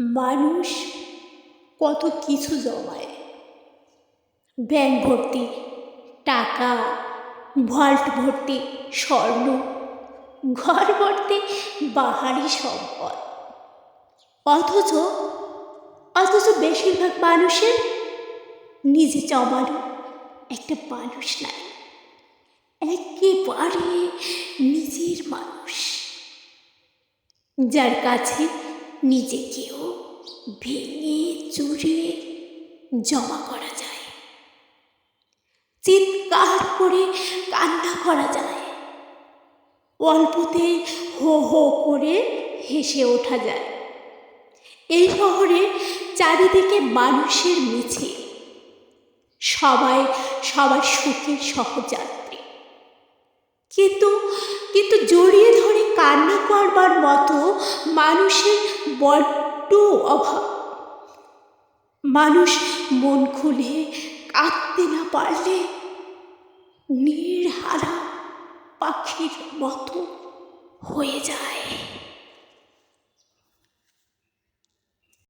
মানুষ কত কিছু জমায়। ব্যাংক ভর্তি, টাকা ভল্ট ভর্তি, স্বর্ণ, ঘর ভর্তি, বাহারি সম্পদ। অথচ অথচ বেশিরভাগ মানুষের নিজে জমানো একটা মানুষ নাই। একেবারে নিজের মানুষ। যার কাছে নিজেকেও ভেঙে চুরে জমা করা যায়। চিৎকার করে কান্না করা যায়। অল্পতে হো হো করে হেসে ওঠা যায়। এই শহরে চারিদিকে মানুষের মিছিল সবাই সবার সুখের সহযাত্রী। কিন্তু কিন্তু জড়িয়ে ধরে কান্না করবার মতো মানুষের বড্ড অভাব। মানুষ মন খুলে কাঁদতে না পারলে নির্হারা পাখির মতো হয়ে যায়।